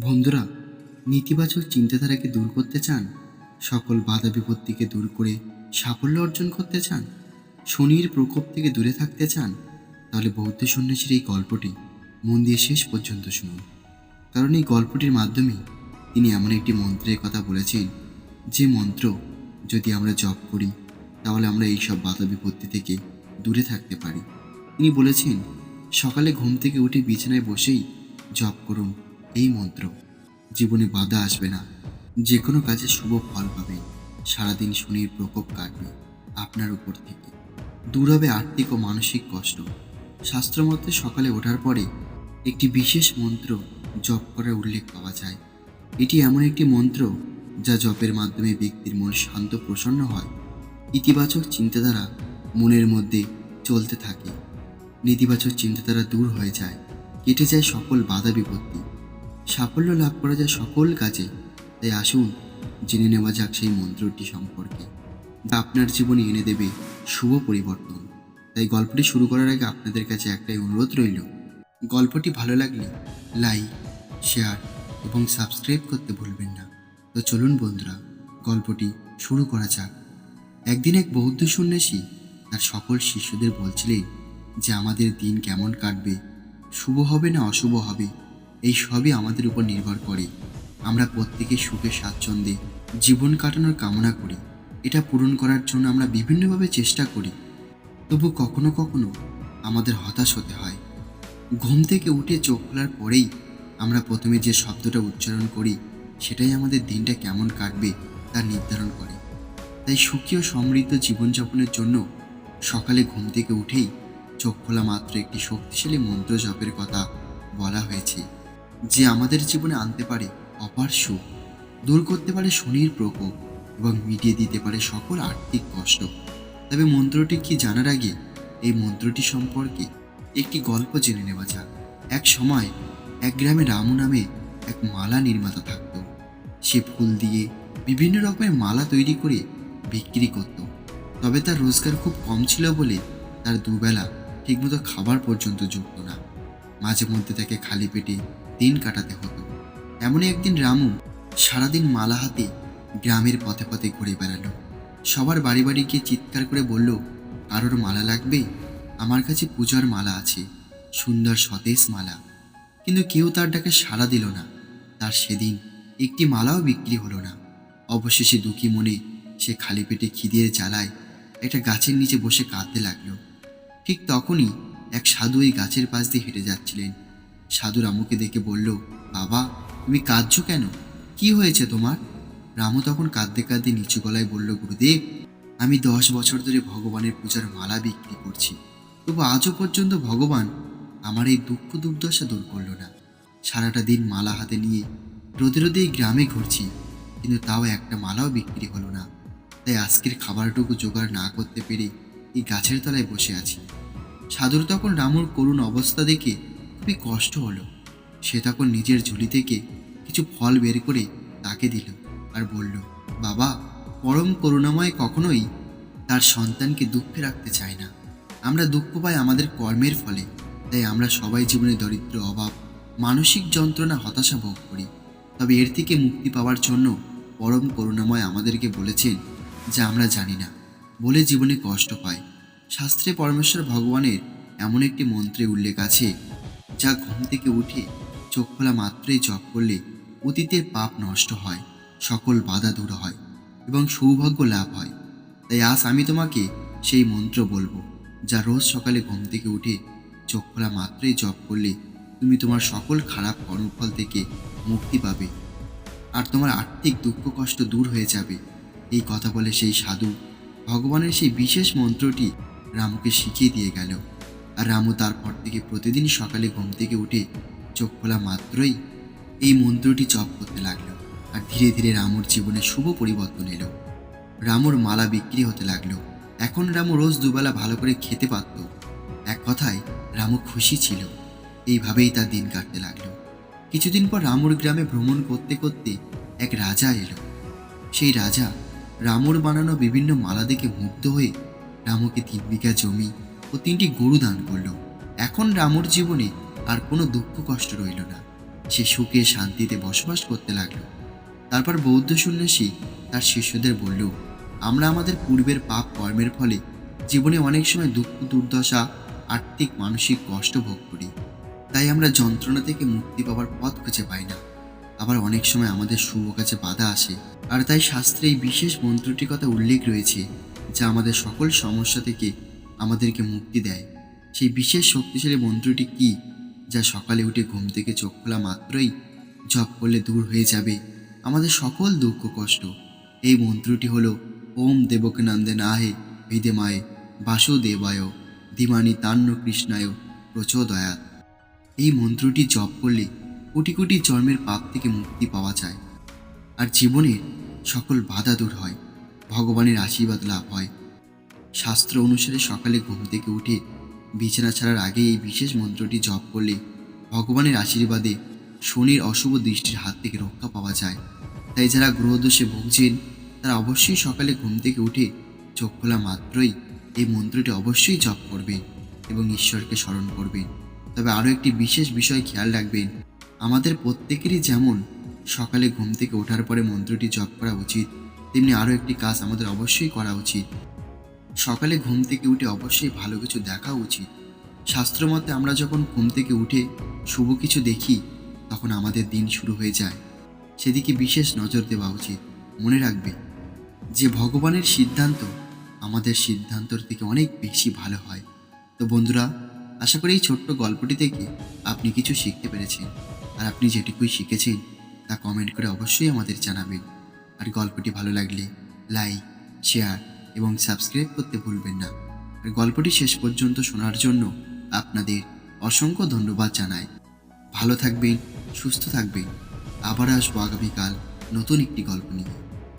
বন্ধুরা, নেতিবাচক চিন্তাধারাকে দূর করতে চান? সকল বাধা বিপত্তিকে দূর করে সাফল্য অর্জন করতে চান? শনির প্রকোপ থেকে দূরে থাকতে চান? তাহলে বৌদ্ধ সন্ন্যাসীর এই গল্পটি মন দিয়ে শেষ পর্যন্ত শুনুন। কারণ এই গল্পটির মাধ্যমে তিনি এমন একটি মন্ত্রের কথা বলেছেন, যে মন্ত্র, যদি আমরা জপ করি, তাহলে আমরা এই সব বাধা বিপত্তি থেকে দূরে থাকতে পারি। তিনি বলেছেন, সকালে ঘুম থেকে উঠে বিছানায় বসেই জপ করুন এই মন্ত্র, জীবনে বাধা আসবে না। যে কোনো কাজে শুভ ফল পাবেন সারাদিন শনির প্রকোপ কাটবে আপনার উপর থেকে। দূর হবে আর্থিক ও মানসিক কষ্ট। শাস্ত্রমতে সকালে ওঠার পরে একটি বিশেষ মন্ত্র জপ করার উল্লেখ পাওয়া যায়। এটি এমন একটি মন্ত্র যা জপের মাধ্যমে ব্যক্তির মন শান্ত, প্রসন্ন হয়। ইতিবাচক চিন্তাধারা মনের মধ্যে চলতে থাকে। নেতিবাচক চিন্তাধারা দূর হয়ে যায়। কেটে যায় সকল বাধা বিপত্তি। সাফল্য লাভ করা যায় সকল কাজে। তাই আসুন, জেনে নেওয়া যাক সেই মন্ত্রটি সম্পর্কে। যা আপনার জীবনে এনে দেবে শুভ পরিবর্তন। তাই গল্পটি শুরু করার আগে আপনাদের কাছে একটাই অনুরোধ রইল। গল্পটি ভালো লাগলে লাইক, শেয়ার এবং সাবস্ক্রাইব করতে ভুলবেন না। তো চলুন বন্ধুরা, গল্পটি শুরু করা যাক। একদিন এক বৌদ্ধ সন্ন্যাসী তার সকল শিষ্যদের বলছিলেন যে, আমাদের দিন কেমন কাটবে? শুভ হবে না অশুভ হবে? এই সবই আমাদের উপর নির্ভর করে। আমরা প্রত্যেকে সুখে, স্বাচ্ছন্দ্যে জীবন কাটানোর কামনা করি। এটা পূরণ করার জন্য আমরা বিভিন্নভাবে চেষ্টা করি। তবু কখনো কখনো আমাদের হতাশ হতে হয়। ঘুম থেকে উঠে চোখ খোলার পরেই আমরা প্রথমে যে শব্দটা উচ্চারণ করি, সেটাই আমাদের দিনটা কেমন কাটবে তা নির্ধারণ করে। তাই সুখী ও সমৃদ্ধ জীবনযাপনের জন্য সকালে ঘুম থেকে উঠেই চোখ খোলা মাত্র একটি শক্তিশালী মন্ত্র জপের কথা বলা হয়েছে। যে আমাদের জীবনে আনতে পারে অপার সুখ, দূর করতে পারে শনির প্রকোপ এবং মিটিয়ে দিতে পারে সকল আর্থিক কষ্ট। তবে মন্ত্রটি কি জানার আগে এই মন্ত্রটি সম্পর্কে একটি গল্প জেনে নেওয়া যাক। এক সময় এক গ্রামে রামু নামে এক মালা নির্মাতা থাকত। সে ফুল দিয়ে বিভিন্ন রকমের মালা তৈরি করে বিক্রি করত। তবে তার রোজগার খুব কম ছিল বলে তার দুবেলা ঠিকমতো খাবার পর্যন্ত জুটত না। মাঝে মধ্যে তাকে খালি পেটে দিন কাটাতে হতো। এমনই একদিন রামু সারাদিন মালা হাতে গ্রামের পথে পথে ঘুরে বেড়ালো। সবার বাড়ি বাড়ি গিয়ে চিৎকার করে বলল, কারোর মালা লাগবে? আমার কাছে পূজার মালা আছে, সুন্দর সতেজ মালা। কিন্তু কেউ তার ডাকে সাড়া দিল না। তার সেদিন একটি মালাও বিক্রি হলো না। অবশেষে দুঃখী মনে সে খালি পেটে খিদের জ্বালায় একটা গাছের নিচে বসে কাঁদতে লাগল। ঠিক তখনই এক সাধু ওই গাছের পাশ দিয়ে হেঁটে যাচ্ছিলেন। সাধু রামুকে দেখে বলল, বাবা, তুমি কাঁদছো কেন? কি হয়েছে তোমার? রামু তখন কাঁদতে কাঁদতে নিচু গলায় বলল, গুরুদেব, আমি দশ বছর ধরে ভগবানের পূজার মালা বিক্রি করছি। তবু আজও পর্যন্ত ভগবান আমার এই দুঃখ দুর্দশা দূর করল না। সারাটা দিন মালা হাতে নিয়ে রোদে রোদে এই গ্রামে ঘুরছি, কিন্তু তাও একটা মালাও বিক্রি হলো না। তাই আজকের খাবারটুকু জোগাড় না করতে পেরে এই গাছের তলায় বসে আছি। সাধুর তখন রামুর করুণ অবস্থা দেখে খুবই কষ্ট হলো। সে তখন নিজের ঝুলি থেকে কিছু ফল বের করে তাকে দিল আর বলল, বাবা, পরম করুণাময় কখনোই তার সন্তানকে দুঃখে রাখতে চায় না। আমরা দুঃখ পাই আমাদের কর্মের ফলে, তাই আমরা সবাই জীবনে দরিদ্র, অভাব, মানসিক যন্ত্রণা, হতাশা ভোগ করি। তবে এর থেকে মুক্তি পাওয়ার জন্য পরম করুণাময় আমাদেরকে বলেছেন যা আমরা জানি না, বলে জীবনে কষ্ট পায়। শাস্ত্রে পরমেশ্বর ভগবানের এমন একটি মন্ত্রে উল্লেখ আছে, যা ঘুম থেকে উঠে চোখ খোলা মাত্রই জপ করলে অতীতের পাপ নষ্ট হয়, সকল বাধা দূর হয় এবং সৌভাগ্য লাভ হয়। তাই আজ আমি তোমাকে সেই মন্ত্র বলব, যা রোজ সকালে ঘুম থেকে উঠে চোখ খোলা মাত্রই জপ করলে তুমি তোমার সকল খারাপ কর্মফল থেকে মুক্তি পাবে আর তোমার আর্থিক দুঃখ কষ্ট দূর হয়ে যাবে। এই কথা বলে সেই সাধু ভগবানের সেই বিশেষ মন্ত্রটি রামুকে শিখিয়ে দিয়ে গেল। আর রামু তারপর থেকে প্রতিদিন সকালে ঘুম থেকে উঠে চোখ খোলা মাত্রই এই মন্ত্রটি জপ করতে লাগল। আর ধীরে ধীরে রামুর জীবনে শুভ পরিবর্তন এলো। রামুর মালা বিক্রি হতে লাগল। এখন রামু রোজ দুবেলা ভালো করে খেতে পারত। এক কথায়, রামু খুশি ছিল। এইভাবেই তার দিন কাটতে লাগল। কিছুদিন পর রামুর গ্রামে ভ্রমণ করতে করতে এক রাজা এলো। সেই রাজা রামুর বানানো বিভিন্ন মালা দেখে মুগ্ধ হয়ে রামুকে তিন বিঘা জমি ও তিনটি গরু দান করল। এখন রামুর জীবনে আর কোনো দুঃখ কষ্ট রইল না। সে সুখে শান্তিতে বসবাস করতে লাগল। তারপর বৌদ্ধ সন্ন্যাসী তার শিষ্যদের বলল, আমরা আমাদের পূর্বের পাপ কর্মের ফলে জীবনে অনেক সময় দুঃখ, দুর্দশা, আর্থিক, মানসিক কষ্ট ভোগ করি। তাই আমরা যন্ত্রণা থেকে মুক্তি পাওয়ার পথ খুঁজে পাই না। আবার অনেক সময় আমাদের শুভ কাছে বাধা আসে। আর তাই শাস্ত্রে এই বিশেষ মন্ত্রটির কথা উল্লেখ রয়েছে যা আমাদের সকল সমস্যা থেকে আমাদেরকে মুক্তি দেয়। সেই বিশেষ শক্তিশালী মন্ত্রটি কি যা সকালে উঠে ঘুম থেকে চোখ খোলা মাত্রই জপ করলে দূর হয়ে যাবে? আমাদের সকল দুঃখ, কষ্ট। এই মন্ত্রটি হলো, ওম দেবকনন্দে নাহে ভিদেমায়ে বাসুদেবায় ধীমানি তান্ন কৃষ্ণায় প্রচোদয়াত এই মন্ত্রটি জপ করলে কোটি কোটি জন্মের পাপ থেকে মুক্তি পাওয়া যায়। আর জীবনের সকল বাধা দূর হয়। ভগবানের আশীর্বাদ লাভ হয়। শাস্ত্র অনুসারে সকালে ঘুম থেকে উঠে বিছানা ছাড়ার আগে এই বিশেষ মন্ত্রটি জপ করলে ভগবানের আশীর্বাদে শনির অশুভ দৃষ্টির হাত থেকে রক্ষা পাওয়া যায়। তাই যারা গ্রহদোষে ভুগছেন, তারা অবশ্যই সকালে ঘুম থেকে উঠে চোখ খোলা মাত্রই এই মন্ত্রটি অবশ্যই জপ করবেন এবং ঈশ্বরকে স্মরণ করবেন। তবে আরও একটি বিশেষ বিষয় খেয়াল রাখবেন, আমাদের প্রত্যেকেরই যেমন সকালে ঘুম থেকে ওঠার পরে মন্ত্রটি জপ করা উচিত তেমনি আরও একটি কাজ আমাদের অবশ্যই করা উচিত। সকালে ঘুম থেকে উঠে অবশ্যই ভালো কিছু দেখা উচিত। শাস্ত্রমতে আমরা যখন ঘুম থেকে উঠে শুভ কিছু দেখি, তখন আমাদের দিন শুরু হয়ে যায়। সেদিকে বিশেষ নজর দেওয়া উচিত। মনে রাখবে, যে ভগবানের সিদ্ধান্ত আমাদের সিদ্ধান্তর থেকে অনেক বেশি ভালো হয়। তো বন্ধুরা, আশা করি এই ছোট্ট গল্পটি থেকে আপনি কিছু শিখতে পেরেছেন। আর আপনি যেটুকুই শিখেছেন, তা কমেন্ট করে অবশ্যই আমাদের জানাবেন। আর গল্পটি ভালো লাগলে লাইক, শেয়ার এবং সাবস্ক্রাইব করতে ভুলবেন না। আর গল্পটি শেষ পর্যন্ত শোনার জন্য আপনাদের অসংখ্য ধন্যবাদ জানাই। ভালো থাকবেন, সুস্থ থাকবেন। আবার আসব আগামীকাল নতুন একটি গল্প নিয়ে।